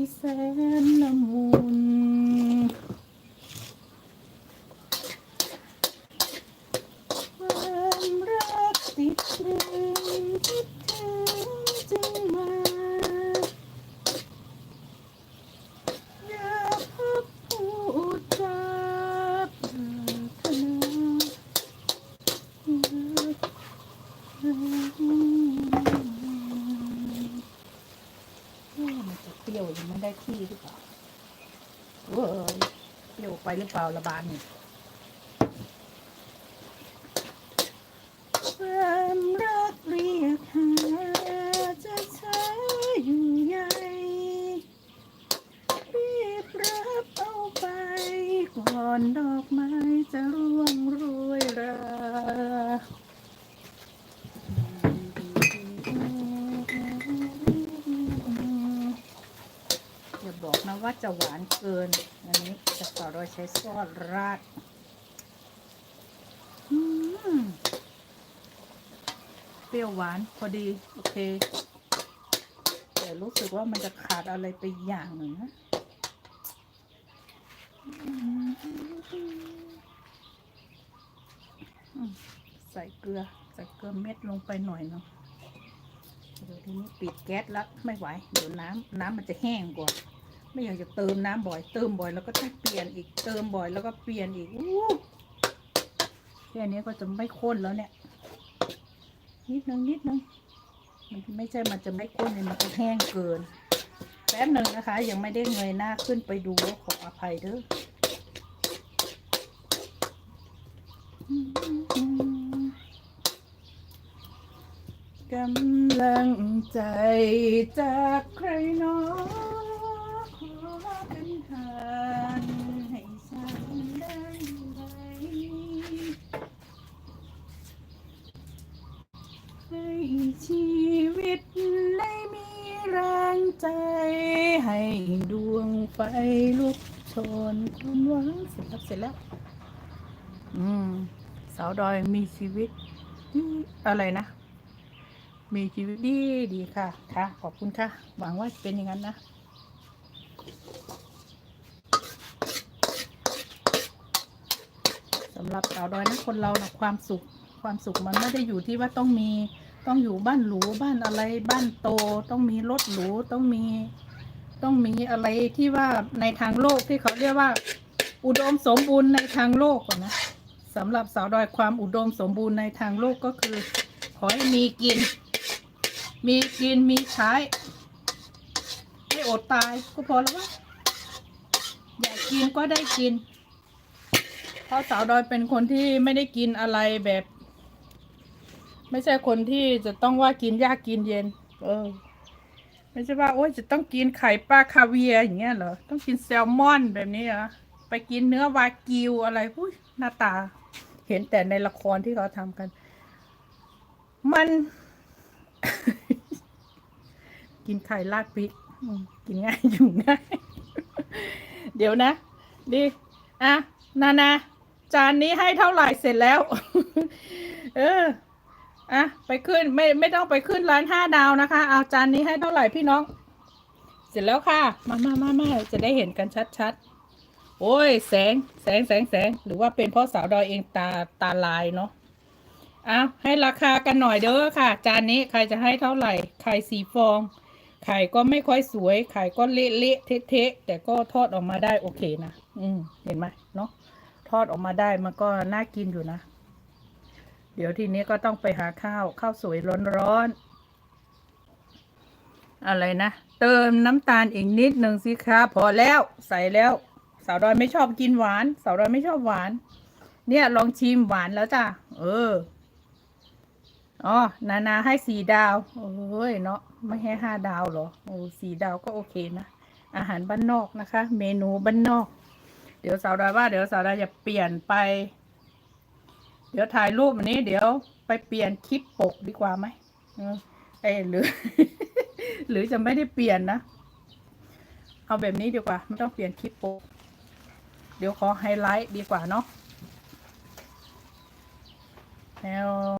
ที่แสนละมุนความรักติดตรึงคิดถึงจึงมา อยากพบผู้จาปรารถนามันจะเปรี้ยวยังไม่ไดีหรือเปล่าเว้ยเปรี้ยวไปหรือเปล่าระบาดนี่ความรักเรียกหาจะช้าอยู่ใหญ่รีบรับเอาไป ก่อนดอกไม้จะร่วงโรยรา บอกนะว่าจะหวานเกิน อันนี้จะต่อโดยใช้ซอสราดเปรี้ยวหวานพอดี โอเค แต่รู้สึกว่ามันจะขาดอะไรไปอย่างหนึ่งนะใส่เกลือ ใส่เกลือเม็ดลงไปหน่อยเนาะเดี๋ยวทีนี้ปิดแก๊สแล้วไม่ไหว เดี๋ยวน้ำน้ำมันจะแห้งกว่า ไม่อยากจะเติมน้ำบ่อย เติมบ่อยแล้วก็ต้องเปลี่ยนอีก เติมบ่อยแล้วก็เปลี่ยนอีกอู้แค่นี้ก็จะไม่ข้นแล้วเนี่ย นิดนึงนิดนึงมันไม่ใช่มันจะไม่ข้นเลยมันจะแห้งเกินแป๊บหนึ่งนะคะ ยังไม่ได้เงยหน้าขึ้นไปดูขออภัยเด้อกำลังใจจากใครหนอขอเป็นทานให้ฉันได้ไหม ให้ชีวิตได้มีแรง ใจให้ดวงไฟลุกชนความหวังเสร็จแล้วเสร็จแล้ว อืม สาวดอยมีชีวิตที่อะไรนะ มีชีวิตดีดีค่ะ ค่ะ ขอบคุณค่ะ หวังว่าจะเป็นอย่างนั้นนะสำหรับสาวดอยนะคนเรานะความสุข ความสุขมันไม่ได้อยู่ที่ว่าต้องมี ต้องอยู่บ้านหรูบ้านอะไรบ้านโต ต้องมีรถหรูต้องมี ต้องมีอะไรที่ว่าในทางโลกที่เขาเรียกว่า อุดมสมบูรณ์ในทางโลกก่อนนะสำหรับสาวดอยความอุดมสมบูรณ์ในทางโลกก็คือ ขอให้มีกิน มีกินมีใช้ไม่อดตายก็พอแล้ววะอยากกินก็ได้กิน เพราะสาวดอยเป็นคนที่ไม่ได้กินอะไรแบบ ไม่ใช่คนที่จะต้องว่ากินยากกินเย็น เออ ไม่ใช่ว่าโอ้ยจะต้องกินไข่ปลาคาเวียอย่างเงี้ยเหรอ ต้องกินแซลมอนแบบนี้เหรอ ไปกินเนื้อวากิวอะไรอุ้ยหน้าตา เห็นแต่ในละครที่เขาทำกัน มัน กินไข่ราดพริกกินง่ายอยู่ง่าย เดี๋ยวนะ ดิอะนานาจานนี้ให้เท่าไหร่เสร็จแล้ว เออ อะไปขึ้นไม่ไม่ต้องไปขึ้นร้านห้าดาวนะคะ เอาจานนี้ให้เท่าไหร่พี่น้อง เสร็จแล้วค่ะ มามามามาจะได้เห็นกันชัดๆ โอ้ย แสงแสงแสงแสงหรือว่าเป็นเพราะสาวดอยเองตาตาลายเนาะเอาให้ราคากันหน่อยเด้อค่ะ จานนี้ใครจะให้เท่าไหร่ไข่สีฟองไข่ก็ไม่ค่อยสวยไข่ก็เละเละเทะเทะแต่ก็ทอดออกมาได้โอเคนะอืมเห็นไหมเนาะทอดออกมาได้มันก็น่ากินอยู่นะ เดี๋ยวทีนี้ก็ต้องไปหาข้าวข้าวสวยร้อนๆอะไรนะ เติมน้ำตาลอีกนิดหนึ่งสิคะพอแล้วใส่แล้ว สาวดอยไม่ชอบกินหวาน สาวดอยไม่ชอบหวาน เนี่ยลองชิมหวานแล้วจ้ะเอออ๋อนานาให้สี่ดาวโอ้ยเนาะไม่ให้ห้าดาวเหรอโอ้สี่ดาวก็โอเคนะอาหารบ้านนอกนะคะ เมนูบ้านนอก เดี๋ยวสาวดอยว่าเดี๋ยวสาวดอยจะเปลี่ยนไป เดี๋ยวถ่ายรูปอันนี้เดี๋ยวไปเปลี่ยนคลิปปกดีกว่าไหมเออเอยหรือ หรือจะไม่ได้เปลี่ยนนะ เอาแบบนี้ดีกว่า ไม่ต้องเปลี่ยนคลิปปก เดี๋ยวขอไฮไลท์ดีกว่าเนาะแล้ว